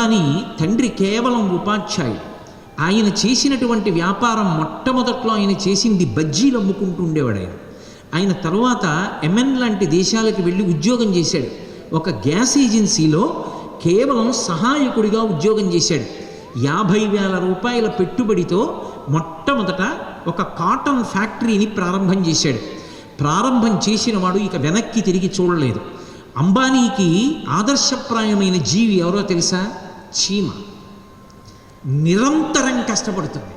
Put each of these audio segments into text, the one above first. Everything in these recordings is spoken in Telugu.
అంబానీ తండ్రి కేవలం ఉపాధ్యాయుడు. ఆయన చేసినటువంటి వ్యాపారం మొట్టమొదట్లో ఆయన చేసింది బజ్జీలు అమ్ముకుంటూ ఉండేవాడు ఆయన ఆయన తర్వాత ఎంఎన్ లాంటి దేశాలకు వెళ్ళి ఉద్యోగం చేశాడు. ఒక గ్యాస్ ఏజెన్సీలో కేవలం సహాయకుడిగా ఉద్యోగం చేశాడు. యాభై వేల రూపాయల పెట్టుబడితో మొట్టమొదట ఒక కాటన్ ఫ్యాక్టరీని ప్రారంభం చేశాడు. ప్రారంభం చేసిన వాడు ఇక వెనక్కి తిరిగి చూడలేదు. అంబానీకి ఆదర్శప్రాయమైన జీవి ఎవరో తెలుసా? చీమ. నిరంతరం కష్టపడుతుంది.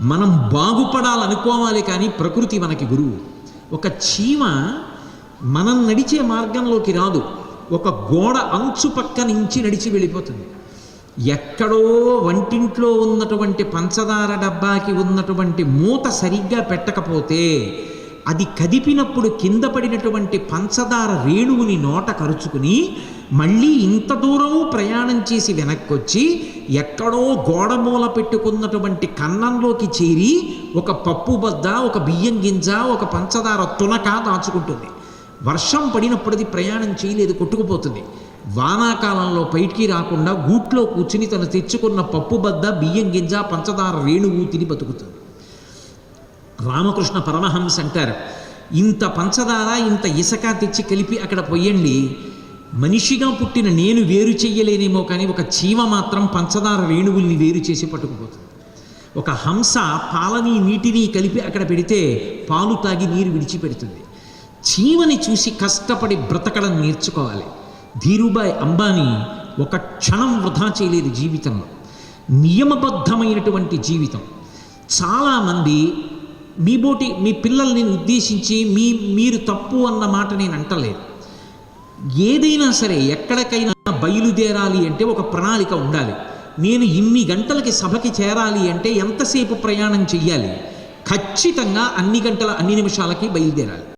మనం బాగుపడాలనుకోవాలి కానీ ప్రకృతి మనకి గురువు. ఒక చీమ మనం నడిచే మార్గంలోకి రాదు. ఒక గోడ అంచు పక్క నుంచి నడిచి వెళ్ళిపోతుంది. ఎక్కడో వంటింట్లో ఉన్నటువంటి పంచదార డబ్బాకి ఉన్నటువంటి మూత సరిగ్గా పెట్టకపోతే అది కదిపినప్పుడు కింద పడినటువంటి పంచదార రేణువుని నోట కరుచుకుని మళ్ళీ ఇంత దూరం ప్రయాణం చేసి వెనక్కొచ్చి ఎక్కడో గోడ మూల పెట్టుకున్నటువంటి కన్నంలోకి చేరి ఒక పప్పు బద్ద ఒక బియ్యం గింజ ఒక పంచదార తునక దాచుకుంటుంది. వర్షం పడినప్పుడు అది ప్రయాణం చేయలేదు కొట్టుకుపోతుంది. వానాకాలంలో పైకి రాకుండా గూట్లో కూర్చుని తను తెచ్చుకున్న పప్పు బద్ద బియ్యం గింజ పంచదార రేణువు తిని బతుకుతుంది. రామకృష్ణ పరమహంస అంటారు. ఇంత పంచదార ఇంత ఇసక తెచ్చి కలిపి అక్కడ పొయ్యండి మనిషిగా పుట్టిన నేను వేరు చెయ్యలేనేమో కానీ ఒక చీమ మాత్రం పంచదార రేణువుల్ని వేరు చేసి పట్టుకుపోతుంది. ఒక హంస పాలని నీటిని కలిపి అక్కడ పెడితే పాలు తాగి నీరు విడిచిపెడుతుంది. చీమని చూసి కష్టపడి బ్రతకడం నేర్చుకోవాలి. ధీరుబాయ్ అంబానీ ఒక క్షణం వృధా చేయలేదు జీవితంలో. నియమబద్ధమైనటువంటి జీవితం. చాలామంది మీ బోటి మీ పిల్లల్ని ఉద్దేశించి మీ మీరు తప్పు అన్న మాట నేను అంటలేదు. ఏదైనా సరే ఎక్కడికైనా బయలుదేరాలి అంటే ఒక ప్రణాళిక ఉండాలి. నేను ఇన్ని గంటలకి సభకి చేరాలి అంటే ఎంతసేపు ప్రయాణం చెయ్యాలి? ఖచ్చితంగా అన్ని గంటల అన్ని నిమిషాలకి బయలుదేరాలి.